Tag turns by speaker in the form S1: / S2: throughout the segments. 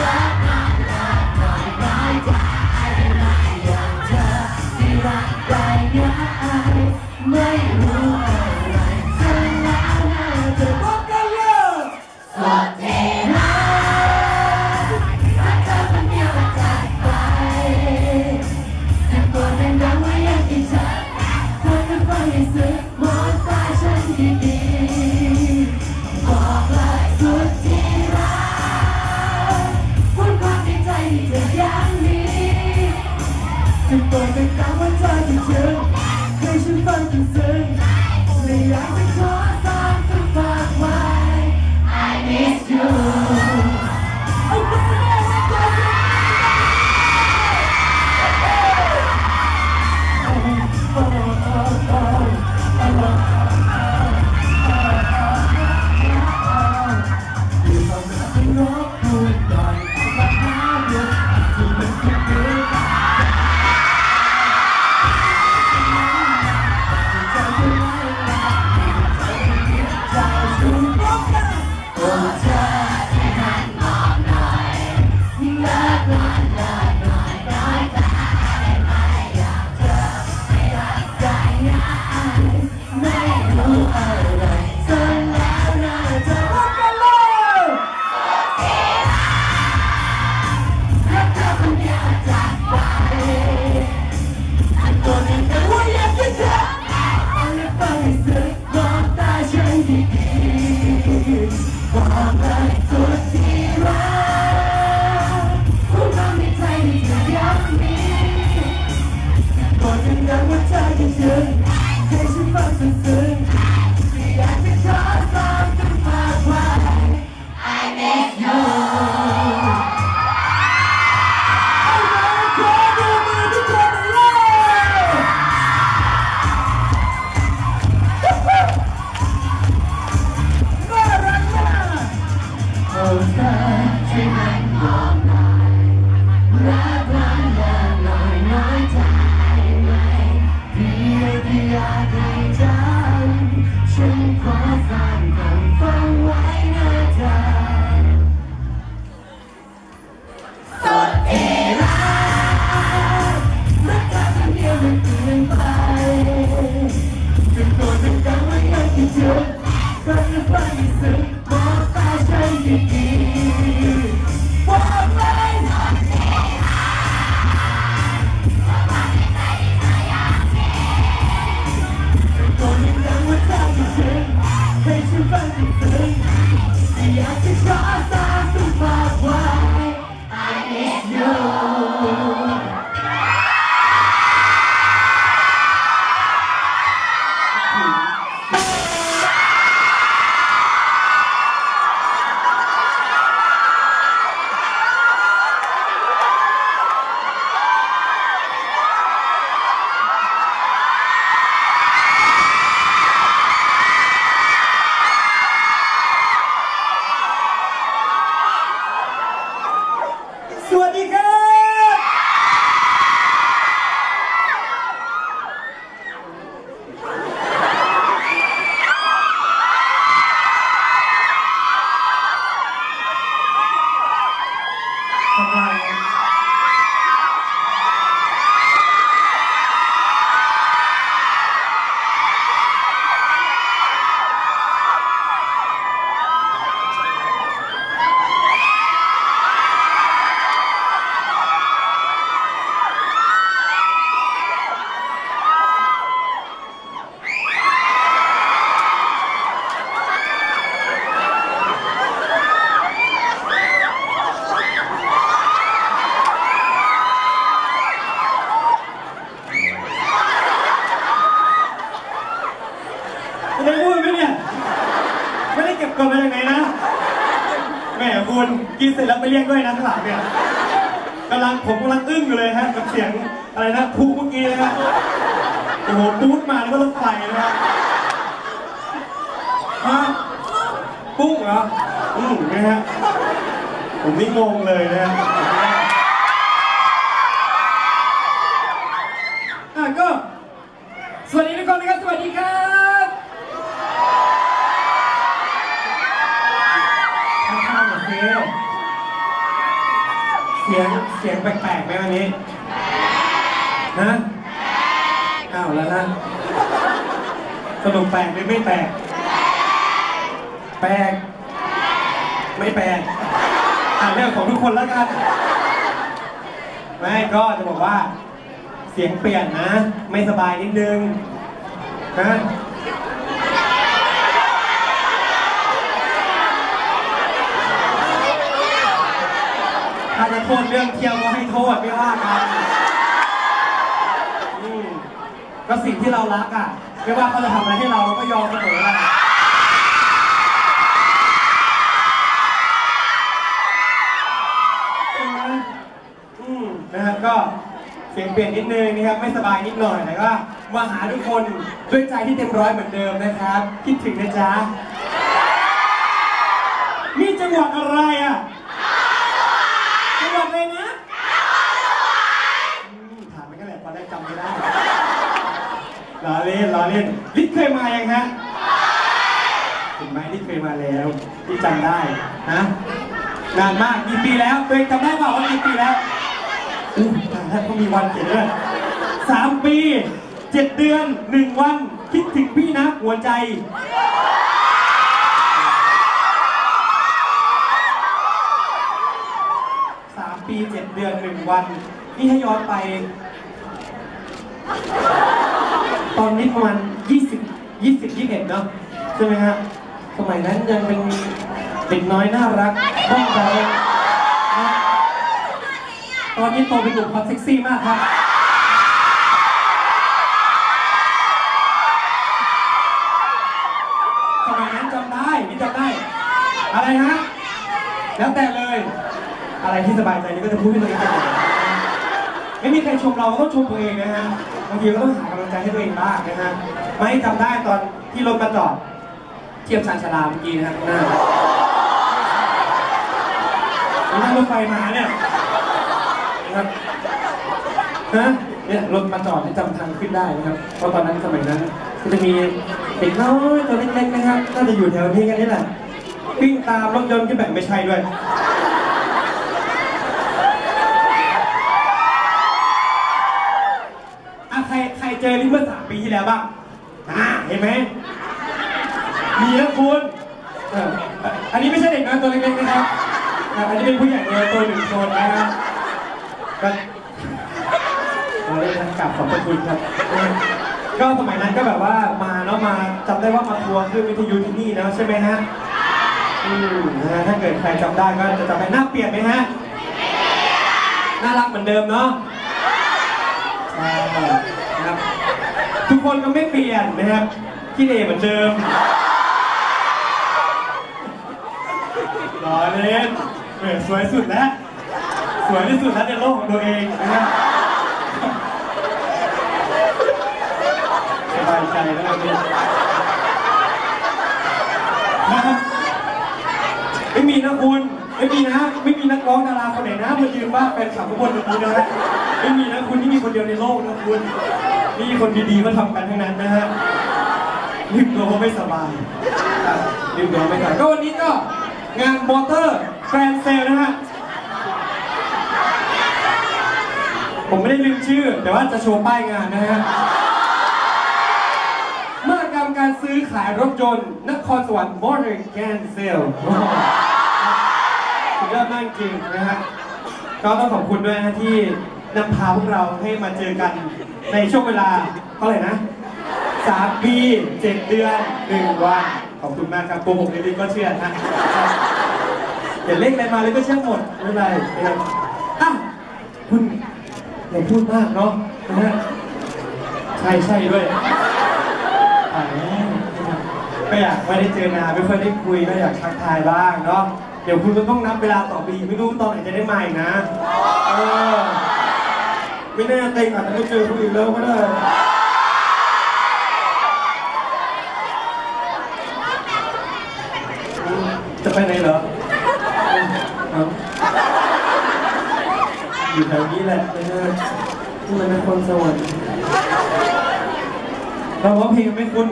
S1: 와. banho, bota a gente. ก็มาจากไหนนะแหมคุณกินเสร็จแล้วไปเรียกด้วยนะข้างหลังเนี่ยกำลังผมกำลังอึ้งอยู่เลยฮะกับเสียงอะไรนะพูเมื่อกี้นะฮะโอ้โหปูดมาแล้วก็รถไฟนะฮะฮะปุ้งเหรออืมนะฮะผมนี่งงเลยนะฮะ นนี้
S2: ฮะอ้าวแล้วนะสรุปแปลกหรือไม่แปลกแปลกไม่แปลกอ่านเรื่องของทุกคนแล้วกันไม่ก็จะบอกว่า เสียงเปลี่ยนนะ ไม่สบายนิดนึงนะถ้าจะโทษเรื่องเที่ยวก็ให้โทษไม่ว่ากันอืม ก็สิ่งที่เรารักอะไม่ว่าเขาจะทำอะไรให้เราเราก็ยอมเสมอแหละใช่ไหมอืมนะครับก็เสียงเปลี่ยนนิดนึงนะครับไม่สบายนิดหน่อยแต่ก็มาหาทุกคนด้วยใจที่เต็มร้อยเหมือนเดิมนะครับ คิดถึงนะจ๊ะนี่จังหวัดอะไรอะจังหวัดอะไรนะอืมถามไปกันแหละตอนแรกจำไม่ได้ ลอเล่นลอเล่นลิศเคยมายังฮะเห็นไหมลิศเคยมาแล้วที่จำได้ฮะนานมากกี่ปีแล้วตัวเองจำได้เปล่าว่ากี่ปีแล้วอู้ตายแล้วเขามีวันเขียนด้วยสามปีเจ็ดเดือนหนึ่งวันคิดถึงพี่นะหัวใจสามปีเจ็ดเดือนหนึ่งวันนี่ถ้ย้อนไป ตอนนี้ประมาณยี่สิบยี่สิบยี่สิบเอ็ดเนาะใช่ไหมฮะสมัยนั้นยังเป็นเด็กน้อยน่ารักบ้องแบงนะตอนนี้โตเป็นหนุ่มฮอตเซ็กซี่มากครับสมัยนั้นจำได้นี่จำได้ อะไรฮะแล้วแต่เลย อะไรที่สบายใจนี่ก็จะพูดให้ตัวเองตลอดไม่มีใครชมเราก็ต้องชมตัวเองนะฮะ บางทีก็ต้องหากำลังใจให้ตัวเองบ้างนะฮะไม่จำได้ตอนที่รถมาจอดเทียบชานชาลาเมื่อกี้นะฮะข้างหน้านั่งรถไฟมาเนี่ยนะครับฮะเนี่ยรถมาจอดที่จำทางขึ้นได้นะครับ เพราะตอนนั้นสมัยนั้นก็จะมีเด็กน้อยตัวเล็กๆนะครับน่าจะอยู่แถวนี้กันนี่แหละวิ่งตามรถยนต์ที่แบบไม่ใช่ด้วยอะใครใคร เจอนี่เมื่อสามปีที่แล้วบ้างอ่าเห็นไหมมีนะคุณเอออันนี้ไม่ใช่เด็กน้อยตัวเล็กๆนะครับอะอันนี้เป็นผู้ใหญ่เลยตัวหนึ่งคนนะครับก็เราได้ทกลับขอบพระคุณครับก็สมัยนั้นก็แบบว่ามาเนาะมาจำได้ว่ามาทัวร์ขึ้นวิทยุที่นี่นะใช่ไหมฮะอืมนะฮะถ้าเกิดใครจำได้ก็จะจำไปหน้าเปลี่ยนไหมฮะน่ารักเหมือนเดิมเนาะใช่นะ ครับ ทุกคนก็ไม่เปลี่ยนนะครับที่เดเหมือนเดิมรอเล่นเออสวยสุดแล้ว สวยที่สุดแล้วในโลกของตัวเองนะฮะสบายใจแล้ววันนี้นะครับไม่มีนะคุณ ไม่มีนะ ไม่มีนักร้องดาราคนไหนนะมายืนว่าเป็นขับทุกคนแบบนี้นะ ไม่มีนะคุณที่มีคนเดียวในโลกนะคุณ นี่คนดีๆก็ทำกันทั้งนั้นนะฮะลืมตัวว่าไม่สบายอะลืมตัวไม่สบายก็วันนี้ก็งานมอเตอร์แกรนเซลนะฮะ ผมไม่ได้ลืมชื่อ แต่ว่าจะโชว์ป้ายงานนะฮะเมื่อกรรมการซื้อขายรถยนต์นครสวรรค์มอเตอร์แกนเซลสุดยอดมากจริงนะฮะ ก็ต้องขอบคุณด้วยนะที่นำพาพวกเราให้มาเจอกัน ในช่วงเวลาเท่าไหร่นะสามปีเจ็ดเดือนหนึ่งวันขอบคุณมากครับโกหกนิดๆก็เชื่อนะเดี๋ยวเลขอะไรมาเลยก็เชื่อหมดไม่เป็นไรนะครับอะคุณอย่าพูดมากเนาะนะฮะใช่ใช่ด้วยอ่าก็อยากไม่ได้เจอนานไม่ค่อยได้คุยก็อยากทักทายบ้างเนาะเดี๋ยวคุณก็ต้องนับเวลาต่อปีไม่รู้ตอนไหนจะได้มาอีกนะเออ ไม่แน่เต็งอาจจะไม่เจอคุณอีกแล้วก็ได้จะไปไหนเหรอเอาอยู่แถวนี้แหละนะฮะที่มันนครสวรรค์เราร้องเพลงกันไหมคุณ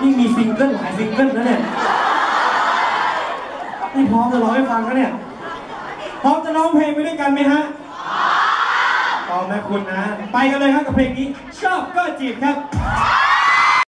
S2: นี่มีซิงเกิลหลายซิงเกิลนะเนี่ยนี่พร้อมจะร้องให้ฟังแล้วเนี่ย พร้อมจะร้องเพลงไปด้วยกันไหมฮะ
S1: พ
S2: พร้อม นะคุณนะ ไปกันเลยครับกับเพลงนี้ ชอบก็จีบครับ